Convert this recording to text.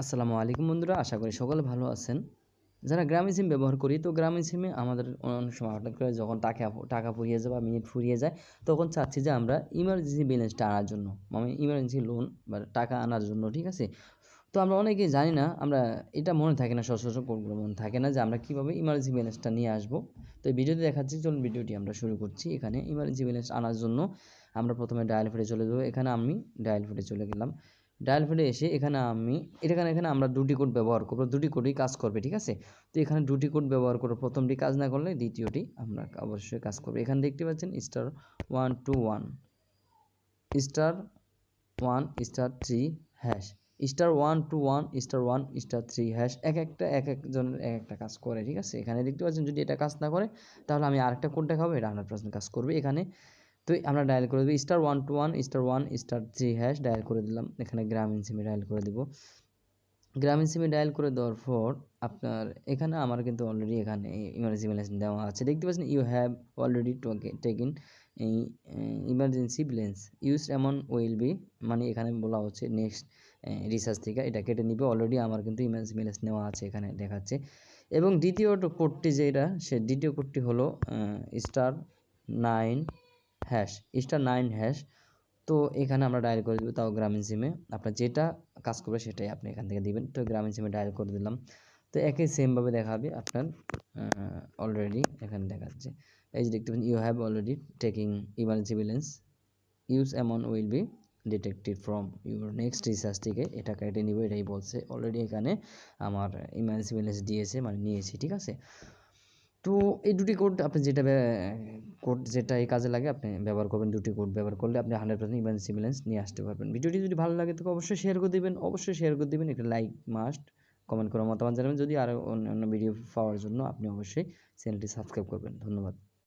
আসসালামু আলাইকুম বন্ধুরা, আশা করি সকলে ভালো আছেন। যারা গ্রামীণ সিম ব্যবহার করি, তো গ্রামীণ সিমে আমাদের অনেক সময় হঠাৎ করে যখন টাকা টাকা ফুরিয়ে যায় বা মিনিট ফুরিয়ে যায়, তখন চাচ্ছি যে আমরা ইমার্জেন্সি ব্যালেন্সটা আনার জন্য মানে ইমার্জেন্সি লোন বা টাকা আনার জন্য, ঠিক আছে? তো আমরা অনেকেই জানি না, আমরা এটা মনে থাকে না, সচরাচর কোনগুলো মনে থাকে না যে আমরা কীভাবে ইমার্জেন্সি ব্যালেন্সটা নিয়ে আসব। তো এই ভিডিওতে দেখাচ্ছি, চলুন ভিডিওটি আমরা শুরু করছি। এখানে ইমার্জেন্সি ব্যালেন্স আনার জন্য আমরা প্রথমে ডায়াল ফেটে চলে যাব। এখানে আমি ডায়াল ফেটে চলে গেলাম। ডায়াল ফেডে এসে এখানে আমি, এখানে এখানে আমরা দুটি কোড ব্যবহার করব, দুটি কোডই কাজ করবে, ঠিক আছে? তো এখানে দুটি কোড ব্যবহার করব, প্রথমটি কাজ না করলে দ্বিতীয়টি আমরা অবশ্যই কাজ করব। এখানে দেখতে পাচ্ছেন star one two one star one star three hash star one two one star one star three hash এক একটা, এক একজনের এক একটা কাজ করে, ঠিক আছে? এখানে দেখতে পাচ্ছেন যদি এটা কাজ না করে, তাহলে আমি আরেকটা কোড দেখাবো, এটা হান্ড্রেড পার্সেন্ট কাজ করবে। এখানে তো আমরা ডায়াল করে দেবো star one two one star one star three hash dial করে দিলাম। এখানে গ্রামীণ সিমে ডায়াল করে দেবো। গ্রামীণ সিমে ডায়াল করে দেওয়ার পর আপনার এখানে আমার কিন্তু অলরেডি এখানে ইমার্জেন্সি ব্যালেন্স দেওয়া আছে। দেখতে পাচ্ছেন ইউ হ্যাভ অলরেডি টেকিন এই emergency balance use amount will be মানে এখানে বলা হচ্ছে নেক্সট রিসার্চ থেকে এটা কেটে নিবে। অলরেডি আমার কিন্তু ইমার্জেন্সি ব্যালেন্স নেওয়া আছে এখানে দেখাচ্ছে। এবং দ্বিতীয় কোডটি যেটা, সে দ্বিতীয় কোডটি হলো star nine hash star nine hash তো এখানে আমরা ডায়াল করে দেবো তাও গ্রামীণ সিমে আপনার যেটা কাজ করবে সেটাই আপনি এখান থেকে দিবেন। তো গ্রামীণ সিমে ডায়াল করে দিলাম। তো একই সেমভাবে দেখাবে আপনার অলরেডি এখানে দেখাচ্ছে। এই যে দেখতে পাচ্ছেন you have already taking emergency balance use amount will be detected from your next recharge থেকে এটা কেটে নিব, এটাই বলছে। অলরেডি এখানে আমার ইমার্জেন্সি ব্যালেন্স দিয়েছে মানে নিয়েছি, ঠিক আছে? তো এই দুটি কোড আপনি যেটা কোড যেটা এই কাজে লাগে, আপনি ব্যবহার করবেন দুটি কোড। ব্যবহার করলে আপনি হান্ড্রেড পার্সেন্ট ইমার্জেন্সি ব্যালেন্স নিয়ে আসতে পারবেন। ভিডিওটি যদি ভালো লাগে তো অবশ্যই শেয়ার করে দেবেন। অবশ্যই শেয়ার করে দেবেন, একটা লাইক মাস্ট কমেন্ট করে মতামত জানাবেন। যদি আরও অন্য ভিডিও পাওয়ার জন্য, আপনি অবশ্যই চ্যানেলটি সাবস্ক্রাইব করবেন। ধন্যবাদ।